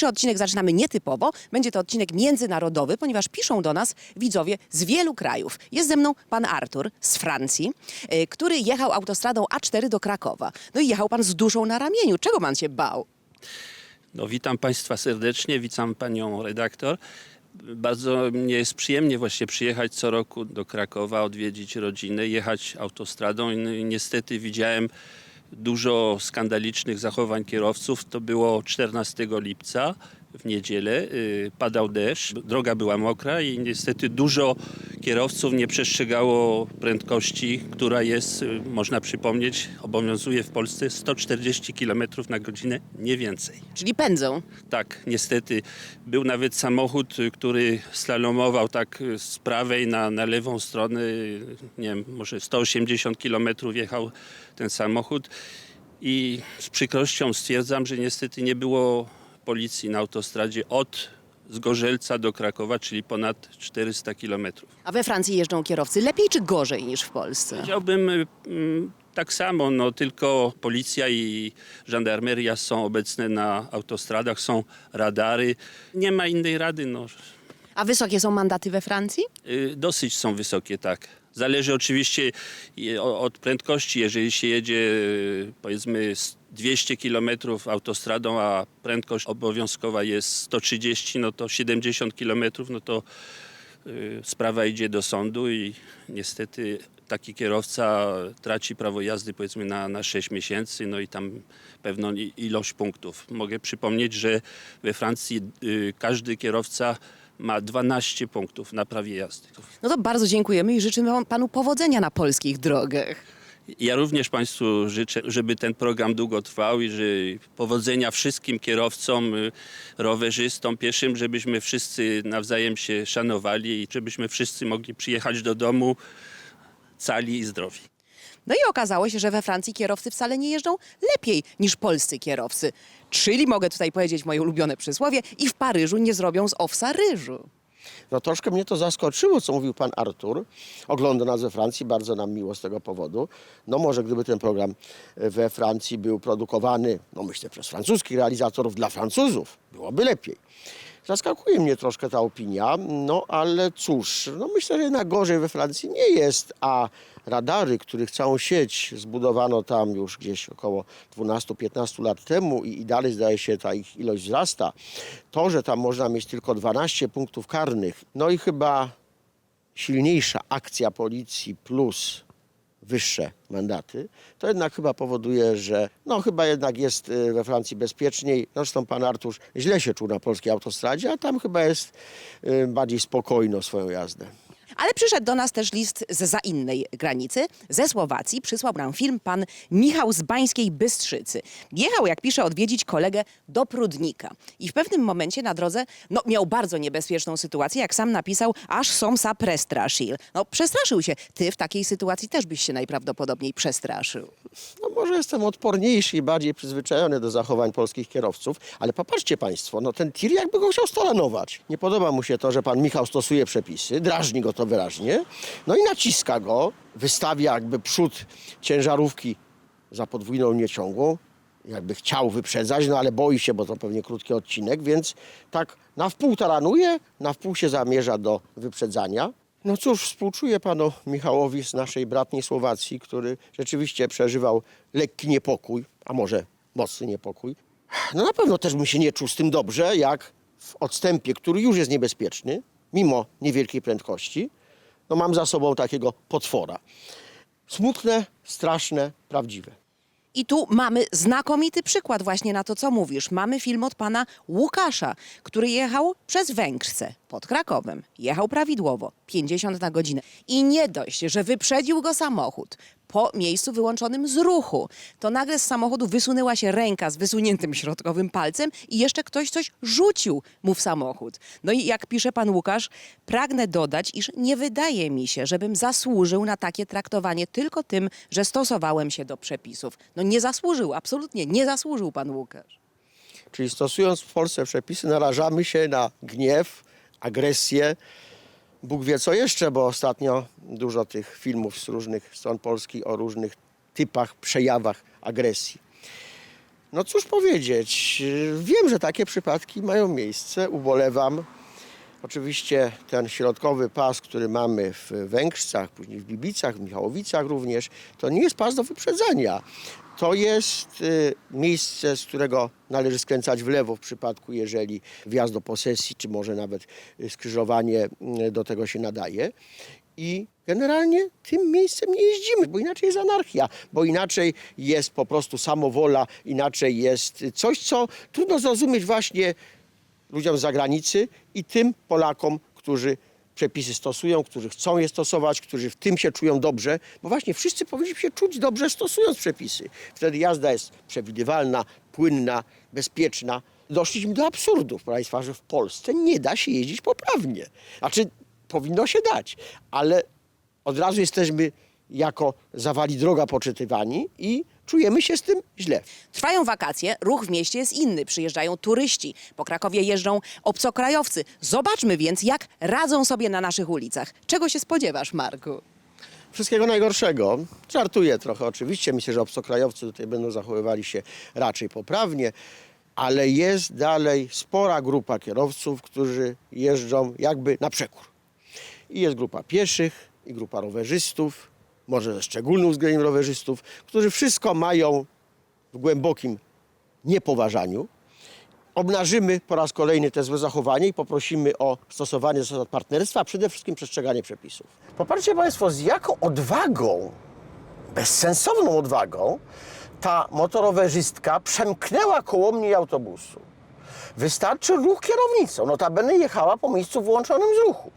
Dzisiejszy odcinek zaczynamy nietypowo. Będzie to odcinek międzynarodowy, ponieważ piszą do nas widzowie z wielu krajów. Jest ze mną pan Artur z Francji, y, który jechał autostradą A4 do Krakowa. No i jechał pan z duszą na ramieniu. Czego pan się bał? No, witam Państwa serdecznie, witam Panią redaktor. Bardzo mnie jest przyjemnie właśnie przyjechać co roku do Krakowa, odwiedzić rodzinę, jechać autostradą. I Niestety widziałem dużo skandalicznych zachowań kierowców. To było 14 lipca w niedzielę. y, Padał deszcz, droga była mokra i niestety dużo kierowców nie przestrzegało prędkości, która jest, y, można przypomnieć, obowiązuje w Polsce 140 km na godzinę, nie więcej. Czyli pędzą. Tak, niestety. Był nawet samochód, y, który slalomował tak z prawej na, na lewą stronę. Nie wiem, może 180 km jechał ten samochód. I z przykrością stwierdzam, że niestety nie było policji na autostradzie od Zgorzelca do Krakowa, czyli ponad 400 kilometrów. A we Francji jeżdżą kierowcy lepiej czy gorzej niż w Polsce? Powiedziałbym mm, tak samo, no tylko policja i żandarmeria są obecne na autostradach, są radary. Nie ma innej rady, no. A wysokie są mandaty we Francji? Y, Dosyć są wysokie, tak. Zależy oczywiście i- o- od prędkości. Jeżeli się jedzie y, powiedzmy 200 km autostradą, a prędkość obowiązkowa jest 130, no to 70 km, no to y, sprawa idzie do sądu i niestety taki kierowca traci prawo jazdy powiedzmy na, na 6 miesięcy, no i tam pewną ilość punktów. Mogę przypomnieć, że we Francji y, każdy kierowca ma 12 punktów na prawie jazdy. No to bardzo dziękujemy i życzymy panu powodzenia na polskich drogach. Ja również Państwu życzę, żeby ten program długo trwał i że powodzenia wszystkim kierowcom, y, rowerzystom, pieszym, żebyśmy wszyscy nawzajem się szanowali i żebyśmy wszyscy mogli przyjechać do domu cali i zdrowi. No i okazało się, że we Francji kierowcy wcale nie jeżdżą lepiej niż polscy kierowcy. Czyli mogę tutaj powiedzieć moje ulubione przysłowie i w Paryżu nie zrobią z owsa ryżu. No troszkę mnie to zaskoczyło, co mówił pan Artur. Ogląda nas we Francji, bardzo nam miło z tego powodu. No może gdyby ten program we Francji był produkowany, no myślę, przez francuskich realizatorów dla Francuzów, byłoby lepiej. Zaskakuje mnie troszkę ta opinia, no ale cóż, no myślę, że jednak gorzej we Francji nie jest, a radary, których całą sieć zbudowano tam już gdzieś około 12-15 lat temu i, i dalej zdaje się ta ich ilość wzrasta, to, że tam można mieć tylko 12 punktów karnych, no i chyba silniejsza akcja policji plus wyższe mandaty, to jednak chyba powoduje, że no chyba jednak jest y, we Francji bezpieczniej. Zresztą pan Artusz źle się czuł na polskiej autostradzie, a tam chyba jest y, bardziej spokojno swoją jazdę. Ale przyszedł do nas też list z za innej granicy, ze Słowacji. Przysłał nam film pan Michał z Bańskiej Bystrzycy. Jechał, jak pisze, odwiedzić kolegę do Prudnika. I w pewnym momencie na drodze no, miał bardzo niebezpieczną sytuację, jak sam napisał, aż som sa. No, przestraszył się. Ty w takiej sytuacji też byś się najprawdopodobniej przestraszył. No może jestem odporniejszy i bardziej przyzwyczajony do zachowań polskich kierowców, ale popatrzcie państwo, no ten tir jakby go chciał stolanować. Nie podoba mu się to, że pan Michał stosuje przepisy, drażni go to wyraźnie, no i naciska go, wystawia jakby przód ciężarówki za podwójną nieciągłą, jakby chciał wyprzedzać, no ale boi się, bo to pewnie krótki odcinek, więc tak na wpół taranuje, na wpół się zamierza do wyprzedzania. No cóż, współczuję panu Michałowi z naszej bratniej Słowacji, który rzeczywiście przeżywał lekki niepokój, a może mocny niepokój. No na pewno też bym się nie czuł z tym dobrze, jak w odstępie, który już jest niebezpieczny, mimo niewielkiej prędkości, no mam za sobą takiego potwora. Smutne, straszne, prawdziwe. I tu mamy znakomity przykład właśnie na to, co mówisz. Mamy film od pana Łukasza, który jechał przez Węgrzce pod Krakowem. Jechał prawidłowo, 50 na godzinę. I nie dość, że wyprzedził go samochód, po miejscu wyłączonym z ruchu. To nagle z samochodu wysunęła się ręka z wysuniętym środkowym palcem i jeszcze ktoś coś rzucił mu w samochód. No i jak pisze pan Łukasz, pragnę dodać, iż nie wydaje mi się, żebym zasłużył na takie traktowanie tylko tym, że stosowałem się do przepisów. No nie zasłużył, absolutnie nie zasłużył pan Łukasz. Czyli stosując w Polsce przepisy, narażamy się na gniew, agresję. Bóg wie co jeszcze, bo ostatnio dużo tych filmów z różnych stron Polski o różnych typach, przejawach agresji. No cóż powiedzieć, wiem, że takie przypadki mają miejsce, ubolewam. Oczywiście ten środkowy pas, który mamy w Węgrzcach, później w Bibicach, w Michałowicach również, to nie jest pas do wyprzedzania. To jest y, miejsce, z którego należy skręcać w lewo w przypadku, jeżeli wjazd do posesji, czy może nawet skrzyżowanie y, do tego się nadaje. I generalnie tym miejscem nie jeździmy, bo inaczej jest anarchia, bo inaczej jest po prostu samowola, inaczej jest coś, co trudno zrozumieć właśnie ludziom z zagranicy i tym Polakom, którzy przepisy stosują, którzy chcą je stosować, którzy w tym się czują dobrze, bo właśnie wszyscy powinniśmy się czuć dobrze stosując przepisy. Wtedy jazda jest przewidywalna, płynna, bezpieczna. Doszliśmy do absurdu, proszę Państwa, że w Polsce nie da się jeździć poprawnie. Znaczy, powinno się dać, ale od razu jesteśmy jako zawali droga poczytywani i czujemy się z tym źle. Trwają wakacje, ruch w mieście jest inny. Przyjeżdżają turyści, po Krakowie jeżdżą obcokrajowcy. Zobaczmy więc, jak radzą sobie na naszych ulicach. Czego się spodziewasz, Marku? Wszystkiego najgorszego. Żartuję trochę oczywiście. Myślę, że obcokrajowcy tutaj będą zachowywali się raczej poprawnie, ale jest dalej spora grupa kierowców, którzy jeżdżą jakby na przekór. I jest grupa pieszych, i grupa rowerzystów, może ze szczególnym uwzględnieniem rowerzystów, którzy wszystko mają w głębokim niepoważaniu. Obnażymy po raz kolejny te złe zachowanie i poprosimy o stosowanie zasad partnerstwa, a przede wszystkim przestrzeganie przepisów. Popatrzcie Państwo, z jaką odwagą, bezsensowną odwagą, ta motorowerzystka przemknęła koło mnie autobusu. Wystarczy ruch kierownicą. Notabene jechała po miejscu wyłączonym z ruchu.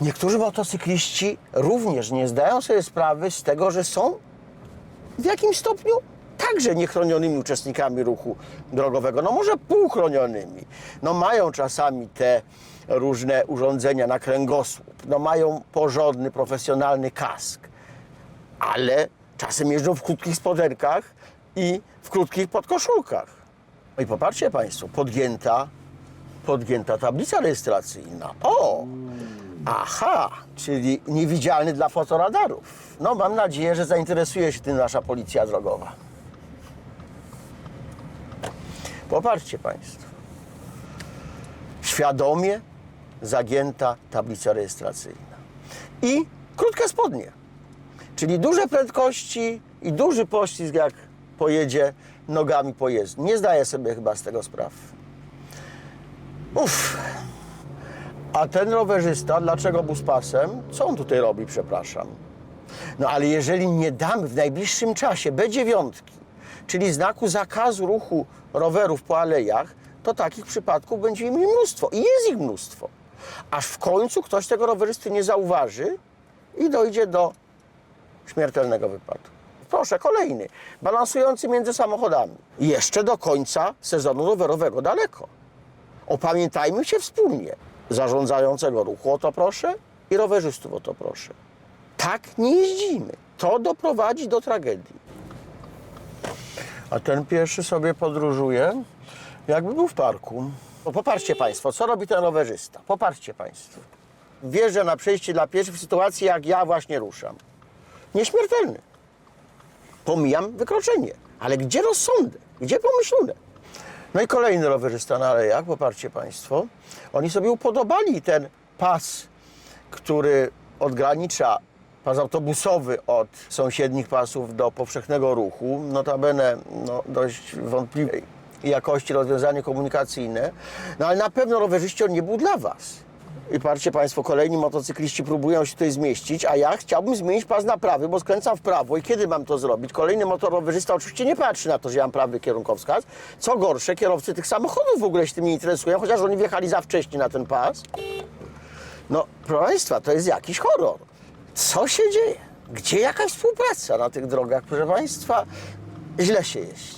Niektórzy motocykliści również nie zdają sobie sprawy z tego, że są w jakimś stopniu także niechronionymi uczestnikami ruchu drogowego. No może półchronionymi. No mają czasami te różne urządzenia na kręgosłup. No mają porządny, profesjonalny kask. Ale czasem jeżdżą w krótkich spodenkach i w krótkich podkoszulkach. No i popatrzcie Państwo, podgięta, podgięta tablica rejestracyjna. O! Aha, czyli niewidzialny dla fotoradarów. No mam nadzieję, że zainteresuje się tym nasza policja drogowa. Popatrzcie Państwo. Świadomie zagięta tablica rejestracyjna. I krótkie spodnie. Czyli duże prędkości i duży poślizg, jak pojedzie nogami po. Nie zdaję sobie chyba z tego sprawy. Uff. A ten rowerzysta, dlaczego buspasem? Co on tutaj robi, przepraszam? No ale jeżeli nie damy w najbliższym czasie B9, czyli znaku zakazu ruchu rowerów po alejach, to takich przypadków będziemy mieli mnóstwo. I jest ich mnóstwo. Aż w końcu ktoś tego rowerzysty nie zauważy i dojdzie do śmiertelnego wypadku. Proszę, kolejny, balansujący między samochodami. Jeszcze do końca sezonu rowerowego daleko. Opamiętajmy się wspólnie. Zarządzającego ruchu o to proszę i rowerzystów o to proszę. Tak nie jeździmy. To doprowadzi do tragedii. A ten pierwszy sobie podróżuje, jakby był w parku. No popatrzcie Państwo, co robi ten rowerzysta. Popatrzcie Państwo. Wjeżdża na przejście dla pieszych w sytuacji, jak ja właśnie ruszam. Nieśmiertelny. Pomijam wykroczenie. Ale gdzie rozsądek? Gdzie pomyślunek? No i kolejny rowerzysta na alejach, popatrzcie Państwo. Oni sobie upodobali ten pas, który odgranicza pas autobusowy od sąsiednich pasów do powszechnego ruchu. Notabene no, dość wątpliwej jakości rozwiązanie komunikacyjne. No ale na pewno rowerzyści on nie był dla Was. I patrzcie Państwo, kolejni motocykliści próbują się tutaj zmieścić, a ja chciałbym zmienić pas na prawy, bo skręcam w prawo. I kiedy mam to zrobić? Kolejny motorowerzysta oczywiście nie patrzy na to, że ja mam prawy kierunkowskaz. Co gorsze, kierowcy tych samochodów w ogóle się tym nie interesują, chociaż oni wjechali za wcześnie na ten pas. No, proszę Państwa, to jest jakiś horror. Co się dzieje? Gdzie jakaś współpraca na tych drogach, proszę Państwa? Źle się jeździ.